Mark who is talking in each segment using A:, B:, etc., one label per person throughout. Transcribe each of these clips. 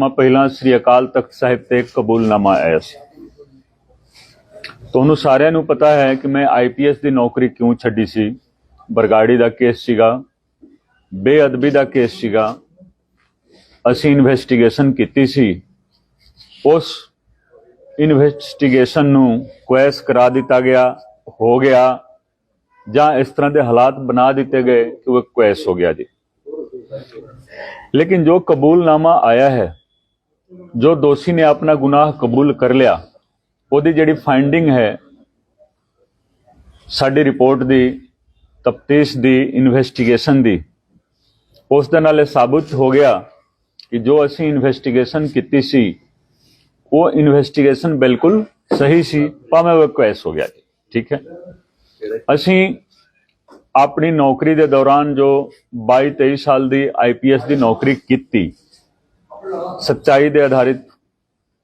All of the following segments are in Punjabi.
A: ਮੈਂ ਪਹਿਲਾਂ ਸ੍ਰੀ ਅਕਾਲ ਤਖਤ ਸਾਹਿਬ ਤੇ ਕਬੂਲਨਾਮਾ ਆਇਆ ਸੀ। ਤੁਹਾਨੂੰ ਸਾਰਿਆਂ ਨੂੰ ਪਤਾ ਹੈ ਕਿ ਮੈਂ ਆਈਪੀਐਸ ਦੀ ਨੌਕਰੀ ਕਿਉਂ ਛੱਡੀ ਸੀ? ਬਰਗਾੜੀ ਦਾ ਕੇਸ ਸੀਗਾ, ਬੇਅਦਬੀ ਦਾ ਕੇਸ ਸੀਗਾ, ਅਸੀਂ ਇਨਵੈਸਟੀਗੇਸ਼ਨ ਕੀਤੀ ਸੀ। ਉਸ ਇਨਵੈਸਟੀਗੇਸ਼ਨ ਨੂੰ ਕੁਐਸ ਕਰਾ ਦਿੱਤਾ ਗਿਆ, ਹੋ ਗਿਆ, ਜਾਂ ਇਸ ਤਰ੍ਹਾਂ ਦੇ ਹਾਲਾਤ ਬਣਾ ਦਿੱਤੇ ਗਏ ਕਿ ਉਹ ਕੁਐਸ ਹੋ ਗਿਆ ਜੀ। ਲੇਕਿਨ ਜੋ ਕਬੂਲਨਾਮਾ ਆਇਆ ਹੈ ਜੋ ਦੋਸ਼ੀ ਨੇ ਆਪਣਾ ਗੁਨਾਹ ਕਬੂਲ ਕਰ ਲਿਆ, ਉਹਦੀ ਜਿਹੜੀ ਫਾਈਂਡਿੰਗ ਹੈ, ਸਾਡੀ ਰਿਪੋਰਟ ਦੀ, ਤਫਤੀਸ਼ ਦੀ ਇਨਵੈਸਟੀਗੇਸ਼ਨ ਦੀ, ਉਸ ਦੇ ਨਾਲ ਇਹ ਸਾਬਤ ਹੋ ਗਿਆ ਕਿ ਜੋ ਅਸੀਂ ਇਨਵੈਸਟੀਗੇਸ਼ਨ ਕੀਤੀ ਸੀ, ਉਹ ਇਨਵੈਸਟੀਗੇਸ਼ਨ ਬਿਲਕੁਲ ਸਹੀ ਸੀ, ਭਾਵੇਂ ਉਹ ਕੁਐਸ ਹੋ ਗਿਆ ਠੀਕ ਹੈ? ਅਸੀਂ ਆਪਣੀ ਨੌਕਰੀ ਦੇ ਦੌਰਾਨ ਜੋ 22 23 ਸਾਲ ਦੀ ਆਈਪੀਐਸ ਦੀ ਨੌਕਰੀ ਕੀਤੀ ਸੱਚਾਈ ਦੇ ਆਧਾਰਿਤ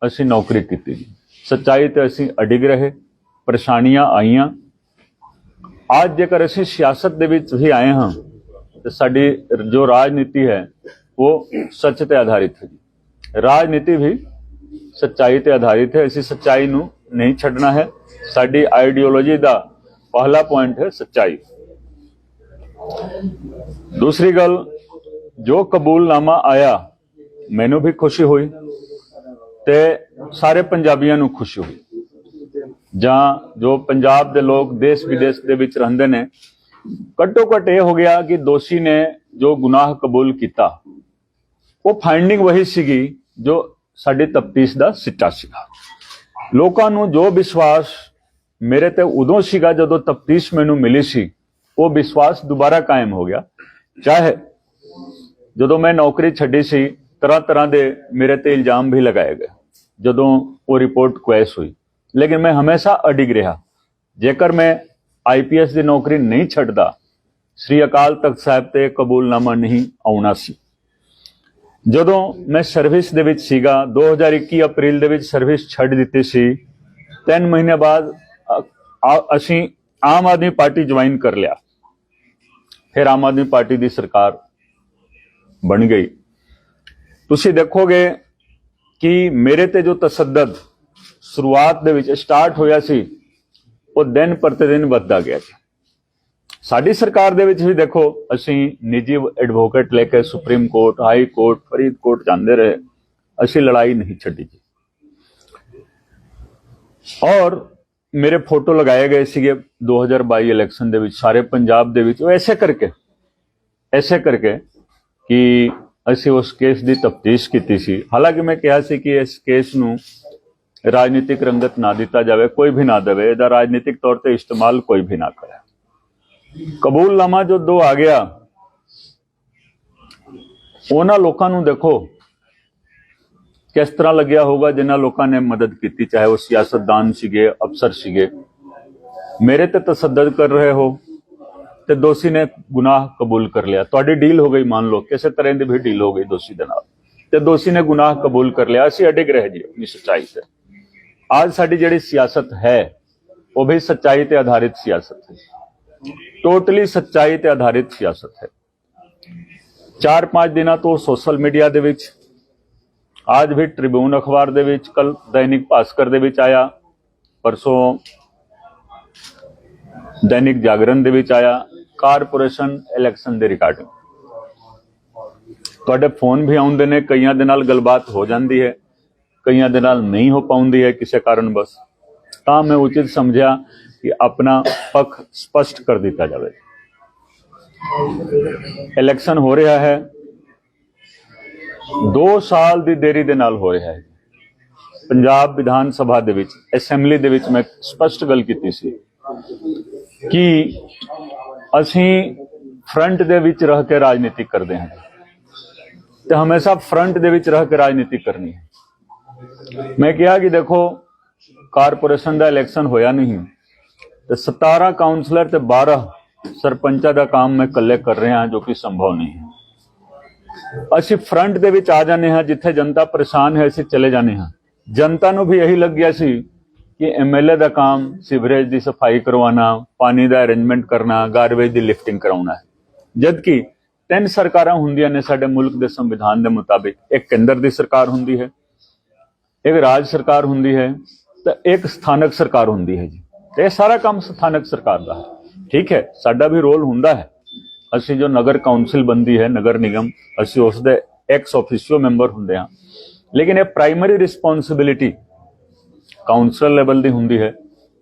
A: ਅਸੀਂ ਨੌਕਰੀ ਕੀਤੀ ਜੀ। ਸੱਚਾਈ ਤੇ ਅਸੀਂ ਅਡਿਗ ਰਹੇ, ਪਰੇਸ਼ਾਨੀਆਂ ਆਈਆਂ। ਅੱਜ ਜੇਕਰ ਅਸੀਂ ਸਿਆਸਤ ਦੇ ਵਿੱਚ ਵੀ ਆਏ ਹਾਂ, ਤੇ ਸਾਡੀ ਜੋ ਰਾਜਨੀਤੀ ਹੈ, ਉਹ ਸੱਚ ਤੇ ਆਧਾਰਿਤ ਹੈ ਜੀ। ਰਾਜਨੀਤੀ ਵੀ ਸੱਚਾਈ ਤੇ ਆਧਾਰਿਤ ਹੈ, ਅਸੀਂ ਸੱਚਾਈ ਨੂੰ ਨਹੀਂ ਛੱਡਣਾ ਹੈ। ਸਾਡੀ ਆਈਡੀਓਲੋਜੀ ਦਾ ਪਹਿਲਾ ਪੁਆਇੰਟ ਹੈ ਸੱਚਾਈ। ਦੂਸਰੀ ਗੱਲ, ਜੋ ਕਬੂਲਨਾਮਾ ਆਇਆ ਮੈਨੂੰ ਵੀ ਖੁਸ਼ੀ ਹੋਈ ਤੇ ਸਾਰੇ ਪੰਜਾਬੀਆਂ ਨੂੰ ਖੁਸ਼ੀ ਹੋਈ। ਜਾਂ ਜੋ ਪੰਜਾਬ ਦੇ ਲੋਕ ਦੇਸ਼ ਵਿਦੇਸ਼ ਦੇ ਵਿੱਚ ਰਹਿੰਦੇ ਨੇ ਘੱਟੋ ਘੱਟ ਇਹ ਹੋ ਗਿਆ ਕਿ ਦੋਸ਼ੀ ਨੇ ਜੋ ਗੁਨਾਹ ਕਬੂਲ ਕੀਤਾ, ਉਹ ਫਾਈਂਡਿੰਗ ਵਹੀ ਸੀਗੀ ਜੋ ਸਾਡੀ ਤਫਤੀਸ਼ ਦਾ ਸਿੱਟਾ ਸੀਗਾ। ਲੋਕਾਂ ਨੂੰ ਜੋ ਵਿਸ਼ਵਾਸ ਮੇਰੇ ਤੇ ਉਦੋਂ ਸੀਗਾ ਜਦੋਂ ਤਫਤੀਸ਼ ਮੈਨੂੰ ਮਿਲੀ ਸੀ, ਉਹ ਵਿਸ਼ਵਾਸ ਦੁਬਾਰਾ ਕਾਇਮ ਹੋ ਗਿਆ। ਚਾਹੇ ਜਦੋਂ ਮੈਂ ਨੌਕਰੀ ਛੱਡੀ ਸੀ ਤਰ੍ਹਾਂ ਤਰ੍ਹਾਂ ਦੇ ਮੇਰੇ ਤੇ ਇਲਜ਼ਾਮ ਵੀ ਲਗਾਏ ਗਏ, ਜਦੋਂ ਉਹ ਰਿਪੋਰਟ ਕੁਐਸ ਹੋਈ। ਲੇਕਿਨ ਮੈਂ ਹਮੇਸ਼ਾ ਅਡਿਗ ਰਿਹਾ। ਜੇਕਰ ਮੈਂ ਆਈਪੀਐਸ ਦੀ ਨੌਕਰੀ ਨਹੀਂ ਛੱਡਦਾ, ਸ੍ਰੀ ਅਕਾਲ ਤਖਤ ਸਾਹਿਬ ਤੇ ਕਬੂਲਨਾਮਾ ਨਹੀਂ ਆਉਣਾ ਸੀ। ਜਦੋਂ ਮੈਂ ਸਰਵਿਸ ਦੇ ਵਿੱਚ ਸੀਗਾ 2021 ਅਪ੍ਰੈਲ ਦੇ ਵਿੱਚ ਸਰਵਿਸ ਛੱਡ ਦਿੱਤੀ ਸੀ 3 ਮਹੀਨੇ ਬਾਅਦ ਅਸੀਂ ਆਮ ਆਦਮੀ ਪਾਰਟੀ ਜੁਆਇਨ ਕਰ ਲਿਆ। ਫਿਰ ਆਮ ਆਦਮੀ ਪਾਰਟੀ ਦੀ ਸਰਕਾਰ ਬਣ ਗਈ। ਤੁਸੀਂ ਦੇਖੋਗੇ ਕਿ ਮੇਰੇ ਤੇ ਜੋ ਤਸੱਦਦ ਸ਼ੁਰੂਆਤ ਦੇ ਵਿੱਚ ਸਟਾਰਟ ਹੋਇਆ ਸੀ, ਉਹ ਦਿਨ ਪ੍ਰਤੀ ਦਿਨ ਵੱਧਦਾ ਗਿਆ ਸੀ। ਸਾਡੀ ਸਰਕਾਰ ਦੇ ਵਿੱਚ ਵੀ ਦੇਖੋ, ਅਸੀਂ ਨਿੱਜੀ ਐਡਵੋਕੇਟ ਲੈ ਕੇ supreme court high court Faridkot ਜਾਂਦੇ ਰਹੇ, ਅਸੀਂ ਲੜਾਈ ਨਹੀਂ ਛੱਡੀ ਜੀ। ਔਰ ਮੇਰੇ ਫੋਟੋ ਲਗਾਏ ਗਏ ਸੀਗੇ 2022 ਇਲੈਕਸ਼ਨ ਦੇ ਵਿੱਚ, ਸਾਰੇ ਪੰਜਾਬ ਦੇ ਵਿੱਚ, ਉਹ ਐਸੇ ਕਰਕੇ ਐਸੇ ਕਰਕੇ ਕਿ ਅਸੀਂ ਉਸ ਕੇਸ ਦੀ ਤਫਤੀਸ਼ ਕੀਤੀ ਸੀ। ਹਾਲਾਂਕਿ ਮੈਂ ਕਿਹਾ ਸੀ ਕਿ ਇਸ ਕੇਸ ਨੂੰ ਰਾਜਨੀਤਿਕ ਰੰਗਤ ਨਾ ਦਿੱਤਾ ਜਾਵੇ, ਕੋਈ ਵੀ ਨਾ ਦੇਵੇ। ਇਹਦਾ ਰਾਜਨੀਤਿਕ ਤੌਰ ਤੇ ਇਸਤੇਮਾਲ ਕੋਈ ਵੀ ਨਾ ਕਰੇ। ਕਬੂਲਨਾਮਾ ਜੋ ਦੋ ਆ ਗਿਆ, ਉਹਨਾਂ ਲੋਕਾਂ ਨੂੰ ਦੇਖੋ ਕਿਸ ਤਰ੍ਹਾਂ ਲੱਗਿਆ ਹੋਊਗਾ, ਜਿਨ੍ਹਾਂ ਲੋਕਾਂ ਨੇ ਮਦਦ ਕੀਤੀ, ਚਾਹੇ ਉਹ ਸਿਆਸਤਦਾਨ ਸੀਗੇ, ਅਫਸਰ ਸੀਗੇ। ਮੇਰੇ ਤੇ ਤਸੱਦਦ ਕਰ ਰਹੇ ਹੋ। ਤੇ ਦੋਸ਼ੀ ਨੇ ਗੁਨਾਹ ਕਬੂਲ ਕਰ ਲਿਆ। ਤੁਹਾਡੀ ਡੀਲ ਹੋ ਗਈ ਮੰਨ ਲਓ, ਕਿਸੇ ਤਰ੍ਹਾਂ ਦੀ ਵੀ ਡੀਲ ਹੋ ਗਈ ਦੋਸ਼ੀ ਦੇ ਨਾਲ। ਤੇ ਦੋਸ਼ੀ ਨੇ ਗੁਨਾਹ ਕਬੂਲ ਕਰ ਲਿਆ। ਅਸੀਂ ਅਡਿਗ ਰਹਿ ਜੀ, ਆਪਣੀ ਸੱਚਾਈ ਤੇ। ਅੱਜ ਸਾਡੀ ਜਿਹੜੀ ਸਿਆਸਤ ਹੈ, ਉਹ ਵੀ ਸੱਚਾਈ ਤੇ ਆਧਾਰਿਤ ਸਿਆਸਤ ਹੈ। ਟੋਟਲੀ ਸੱਚਾਈ ਤੇ ਆਧਾਰਿਤ ਸਿਆਸਤ ਹੈ। ਚਾਰ ਪੰਜ ਦਿਨਾਂ ਤੋਂ ਸੋਸ਼ਲ ਮੀਡੀਆ ਦੇ ਵਿੱਚ, ਅੱਜ ਵੀ ਟ੍ਰਿਬਿਊਨ ਅਖਬਾਰ ਦੇ ਵਿੱਚ ਕੱਲ ਦੈਨਿਕ ਭਾਸਕਰ ਦੇ ਵਿੱਚ ਆਇਆ। ਪਰਸੋਂ ਦੈਨਿਕ ਜਾਗਰਣ ਦੇ ਵਿੱਚ ਆਇਆ ਕਾਰਪੋਰੇਸ਼ਨ ਇਲੈਕਸ਼ਨ ਦੇ ਰਿਗਾਰਡਿੰਗ ਤੁਹਾਡੇ ਫੋਨ ਵੀ ਆਉਂਦੇ ਨੇ, ਕਈਆਂ ਦੇ ਨਾਲ ਗੱਲਬਾਤ ਹੋ ਜਾਂਦੀ ਹੈ, ਕਈਆਂ ਦੇ ਨਾਲ ਨਹੀਂ ਹੋ ਪਾਉਂਦੀ ਹੈ ਕਿਸੇ ਕਾਰਨ ਬਸ ਤਾਂ ਮੈਂ ਉਚਿਤ ਸਮਝਿਆ ਕਿ ਆਪਣਾ ਪੱਖ ਸਪਸ਼ਟ ਕਰ ਦਿੱਤਾ ਜਾਵੇ। ਇਲੈਕਸ਼ਨ ਹੋ ਰਿਹਾ ਹੈ। 2 ਸਾਲ ਦੀ ਦੇਰੀ ਦੇ ਨਾਲ ਹੋ ਰਿਹਾ ਹੈ। ਪੰਜਾਬ ਵਿਧਾਨ ਸਭਾ ਦੇ ਵਿੱਚ, ਅਸੈਂਬਲੀ ਦੇ ਵਿੱਚ ਮੈਂ ਸਪਸ਼ਟ ਗੱਲ ਕੀਤੀ ਸੀ ਕਿ ਅਸੀਂ ਫਰੰਟ ਦੇ ਵਿੱਚ ਰਹਿ ਕੇ ਰਾਜਨੀਤੀ ਕਰਦੇ ਹਾਂ ਤੇ ਹਮੇਸ਼ਾ ਫਰੰਟ ਦੇ ਵਿੱਚ ਰਹਿ ਕੇ ਰਾਜਨੀਤੀ ਕਰਨੀ ਹੈ। ਮੈਂ ਕਿਹਾ ਕਿ ਦੇਖੋ, ਕਾਰਪੋਰੇਸ਼ਨ ਦਾ ਇਲੈਕਸ਼ਨ ਹੋਇਆ ਨਹੀਂ। ਤੇ 17 ਕਾਉਂਸਲਰ ਤੇ 12 ਸਰਪੰਚਾਂ ਦਾ ਕੰਮ ਮੈਂ ਇਕੱਲੇ ਕਰ ਰਿਹਾ ਹਾਂ ਜੋ ਕਿ ਸੰਭਵ ਨਹੀਂ ਹੈ। ਅਸੀਂ ਫਰੰਟ ਦੇ ਵਿੱਚ ਆ ਜਾਂਦੇ ਹਾਂ, ਜਿੱਥੇ ਜਨਤਾ ਪਰੇਸ਼ਾਨ ਹੈ, ਅਸੀਂ ਚਲੇ ਜਾਂਦੇ ਹਾਂ। ਜਨਤਾ ਨੂੰ ਵੀ ਇਹੀ ਲੱਗਿਆ ਸੀ ਕਿ ਐਮਐਲਏ ਦਾ ਕੰਮ ਸੀਵਰੇਜ ਦੀ ਸਫ਼ਾਈ ਕਰਵਾਉਣਾ, ਪਾਣੀ ਦਾ ਅਰੇਂਜਮੈਂਟ ਕਰਨਾ ਗਾਰਬੇਜ ਦੀ ਲਿਫਟਿੰਗ ਕਰਾਉਣਾ ਹੈ। ਜਦ ਕਿ ਤਿੰਨ ਸਰਕਾਰਾਂ ਹੁੰਦੀਆਂ ਨੇ ਸਾਡੇ ਮੁਲਕ ਦੇ ਸੰਵਿਧਾਨ ਦੇ ਮੁਤਾਬਿਕ, ਇੱਕ ਕੇਂਦਰ ਦੀ ਸਰਕਾਰ ਹੁੰਦੀ ਹੈ, ਇੱਕ ਰਾਜ ਸਰਕਾਰ ਹੁੰਦੀ ਹੈ, ਤੇ ਇੱਕ ਸਥਾਨਕ ਸਰਕਾਰ ਹੁੰਦੀ ਹੈ ਜੀ। ਤੇ ਇਹ ਸਾਰਾ ਕੰਮ ਸਥਾਨਕ ਸਰਕਾਰ ਦਾ ਹੈ। ਠੀਕ ਹੈ, ਸਾਡਾ ਵੀ ਰੋਲ ਹੁੰਦਾ ਹੈ। ਅਸੀਂ ਜੋ ਨਗਰ ਕੌਂਸਲ ਬੰਦੀ ਹੈ, ਨਗਰ ਨਿਗਮ, ਅਸੀਂ ਉਸ ਦੇ ਐਕਸ ਆਫੀਸੀਓ ਮੈਂਬਰ ਹੁੰਦੇ ਹਾਂ। ਲੇਕਿਨ ਇਹ ਪ੍ਰਾਇਮਰੀ ਰਿਸਪੌਂਸਿਬਿਲਿਟੀ ਕਾਉਂਸਲ ਲੈਵਲ ਦੀ ਹੁੰਦੀ ਹੈ,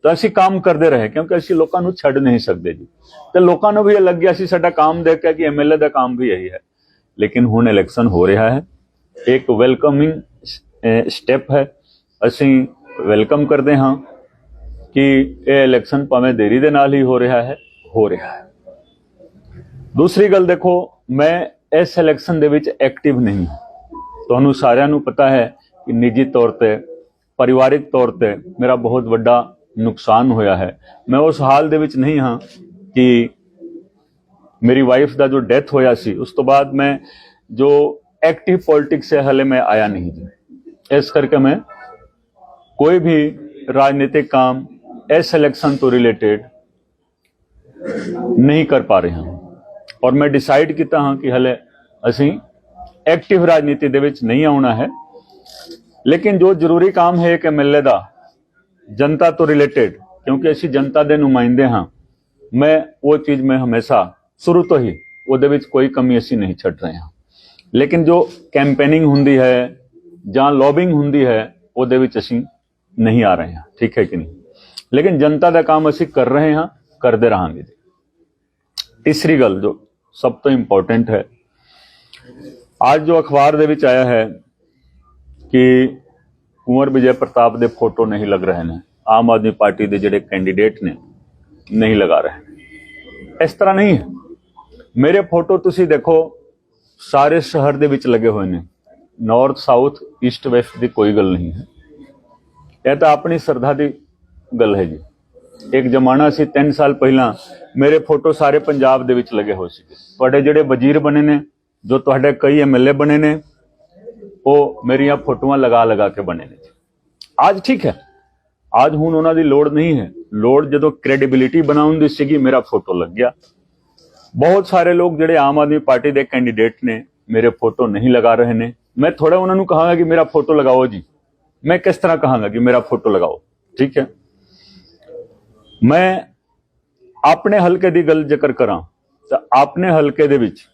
A: ਤਾਂ ਅਸੀਂ ਕੰਮ ਕਰਦੇ ਰਹੇ, ਕਿਉਂਕਿ ਅਸੀਂ ਲੋਕਾਂ ਨੂੰ ਛੱਡ ਨਹੀਂ ਸਕਦੇ ਜੀ। ਤੇ ਲੋਕਾਂ ਨੂੰ ਵੀ ਇਹ ਲੱਗਿਆ ਸੀ, ਸਾਡਾ ਕੰਮ ਦੇਖ ਕੇ ਕਿ ਐਮਐਲਏ ਦਾ ਕੰਮ ਵੀ ਇਹੀ ਹੈ। ਲੇਕਿਨ ਹੁਣ ਇਲੈਕਸ਼ਨ ਹੋ ਰਿਹਾ ਹੈ। ਇੱਕ ਵੈਲਕਮਿੰਗ ਸਟੈਪ ਹੈ। ਅਸੀਂ ਵੈਲਕਮ ਕਰਦੇ ਹਾਂ ਕਿ ਇਹ ਇਲੈਕਸ਼ਨ ਭਾਵੇਂ ਦੇਰੀ ਦੇ ਨਾਲ ਹੀ ਹੋ ਰਿਹਾ ਹੈ, ਹੋ ਰਿਹਾ ਹੈ। ਦੂਸਰੀ ਗੱਲ ਦੇਖੋ, ਮੈਂ ਇਸ ਇਲੈਕਸ਼ਨ ਦੇ ਵਿੱਚ ਐਕਟਿਵ ਨਹੀਂ ਹਾਂ। ਤੁਹਾਨੂੰ ਸਾਰਿਆਂ ਨੂੰ ਪਤਾ ਹੈ ਕਿ ਨਿੱਜੀ ਤੌਰ ਤੇ ਪਰਿਵਾਰਿਕ ਤੌਰ ਤੇ ਮੇਰਾ ਬਹੁਤ ਵੱਡਾ ਨੁਕਸਾਨ ਹੋਇਆ ਹੈ। ਮੈਂ ਉਸ ਹਾਲ ਦੇ ਵਿੱਚ ਨਹੀਂ ਹਾਂ ਕਿ ਮੇਰੀ ਵਾਈਫ ਦਾ ਜੋ ਡੈਥ ਹੋਇਆ ਸੀ, ਉਸ ਤੋਂ ਬਾਅਦ ਮੈਂ ਜੋ ਐਕਟਿਵ ਪੋਲਿਟਿਕਸ ਹੈ, ਹਲੇ ਮੈਂ ਆਇਆ ਨਹੀਂ ਜੀ। ਇਸ ਕਰਕੇ ਮੈਂ ਕੋਈ ਵੀ ਰਾਜਨੀਤਿਕ ਕੰਮ ਇਸ ਇਲੈਕਸ਼ਨ ਤੋਂ ਰਿਲੇਟਡ ਨਹੀਂ ਕਰ ਪਾ ਰਿਹਾ। ਹਾਂ ਔਰ ਮੈਂ ਡਿਸਾਈਡ ਕੀਤਾ ਹਾਂ ਕਿ ਹਲੇ ਅਸੀਂ ਐਕਟਿਵ ਰਾਜਨੀਤੀ ਦੇ ਵਿੱਚ ਨਹੀਂ ਆਉਣਾ ਹੈ। ਲੇਕਿਨ ਜੋ ਜ਼ਰੂਰੀ ਕੰਮ ਹੈ ਕਿ ਐਮਐਲਏ ਦਾ, ਜਨਤਾ ਤੋਂ ਰਿਲੇਟਡ ਕਿਉਂਕਿ ਅਸੀਂ ਜਨਤਾ ਦੇ ਨੁਮਾਇੰਦੇ ਹਾਂ, ਮੈਂ ਉਹ ਚੀਜ਼ ਮੈਂ ਹਮੇਸ਼ਾ ਸ਼ੁਰੂ ਤੋਂ ਹੀ ਉਹਦੇ ਵਿੱਚ ਕੋਈ ਕਮੀ ਅਸੀਂ ਨਹੀਂ ਛੱਡ ਰਹੇ ਹਾਂ। ਲੇਕਿਨ ਜੋ ਕੈਂਪੇਨਿੰਗ ਹੁੰਦੀ ਹੈ ਜਾਂ ਲੌਬਿੰਗ ਹੁੰਦੀ ਹੈ, ਉਹਦੇ ਵਿੱਚ ਅਸੀਂ ਨਹੀਂ ਆ ਰਹੇ ਹਾਂ, ਠੀਕ ਹੈ ਕਿ ਨਹੀਂ? ਲੇਕਿਨ ਜਨਤਾ ਦਾ ਕੰਮ ਅਸੀਂ ਕਰ ਰਹੇ ਹਾਂ, ਕਰਦੇ ਰਹਾਂਗੇ ਜੀ। ਤੀਸਰੀ ਗੱਲ ਜੋ ਸਭ ਤੋਂ ਇੰਪੋਰਟੈਂਟ ਹੈ, ਅੱਜ ਜੋ ਅਖਬਾਰ ਦੇ ਵਿੱਚ ਆਇਆ ਹੈ ਕਿ ਕੁੰਵਰ ਵਿਜੇ ਪ੍ਰਤਾਪ ਦੇ ਫੋਟੋ ਨਹੀਂ ਲੱਗ ਰਹੇ ਨੇ, ਆਮ ਆਦਮੀ ਪਾਰਟੀ ਦੇ ਜਿਹੜੇ ਕੈਂਡੀਡੇਟ ਨੇ, ਨਹੀਂ ਲਗਾ ਰਹੇ। ਇਸ ਤਰ੍ਹਾਂ ਨਹੀਂ ਹੈ। ਮੇਰੇ ਫੋਟੋ ਤੁਸੀਂ ਦੇਖੋ, ਸਾਰੇ ਸ਼ਹਿਰ ਦੇ ਵਿੱਚ ਲੱਗੇ ਹੋਏ ਨੇ। ਨਾਰਥ ਸਾਊਥ ਈਸਟ ਵੈਸਟ ਦੀ ਕੋਈ ਗੱਲ ਨਹੀਂ ਹੈ। ਇਹ ਤਾਂ ਆਪਣੀ ਸਰਦਾ ਦੀ ਗੱਲ ਹੈ ਜੀ। ਇੱਕ ਜ਼ਮਾਨਾ ਸੀ 3 ਸਾਲ ਪਹਿਲਾਂ ਮੇਰੇ ਫੋਟੋ ਸਾਰੇ ਪੰਜਾਬ ਦੇ ਵਿੱਚ ਲੱਗੇ ਹੋਏ ਸੀ ਤੁਹਾਡੇ ਜਿਹੜੇ ਵਜ਼ੀਰ ਬਣੇ ਨੇ, ਜੋ ਤੁਹਾਡੇ ਕਈ ਐਮਐਲਏ ਬਣੇ ਨੇ ਉਹ ਮੇਰੀਆਂ ਫੋਟੋਆਂ ਲਗਾ ਲਗਾ ਕੇ ਬਣੇ ਨੇ ਅੱਜ ਠੀਕ ਹੈ। ਅੱਜ ਹੁਣ ਉਹਨਾਂ ਦੀ ਲੋੜ ਨਹੀਂ ਹੈ। ਲੋੜ ਜਦੋਂ ਕ੍ਰੈਡੀਬਿਲਿਟੀ ਬਣਾਉਣ ਦੀ ਸੀਗੀ, ਮੇਰਾ ਫੋਟੋ ਲੱਗ ਗਿਆ। ਬਹੁਤ ਸਾਰੇ ਲੋਕ ਜਿਹੜੇ ਆਮ ਆਦਮੀ ਪਾਰਟੀ ਦੇ ਕੈਂਡੀਡੇਟ ਨੇ, ਮੇਰੇ ਫੋਟੋ ਨਹੀਂ ਲਗਾ ਰਹੇ ਨੇ। ਮੈਂ ਥੋੜਾ ਉਹਨਾਂ ਨੂੰ ਕਹਾਂਗਾ ਕਿ ਮੇਰਾ ਫੋਟੋ ਲਗਾਓ ਜੀ। ਮੈਂ ਕਿਸ ਤਰ੍ਹਾਂ ਕਹਾਂਗਾ ਕਿ ਮੇਰਾ ਫੋਟੋ ਲਗਾਓ? ਠੀਕ ਹੈ। ਮੈਂ ਆਪਣੇ ਹਲਕੇ ਦੀ ਗੱਲ ਜ਼ਿਕਰ ਕਰਾਂ, ਤਾਂ ਆਪਣੇ ਹਲਕੇ ਦੇ ਵਿੱਚ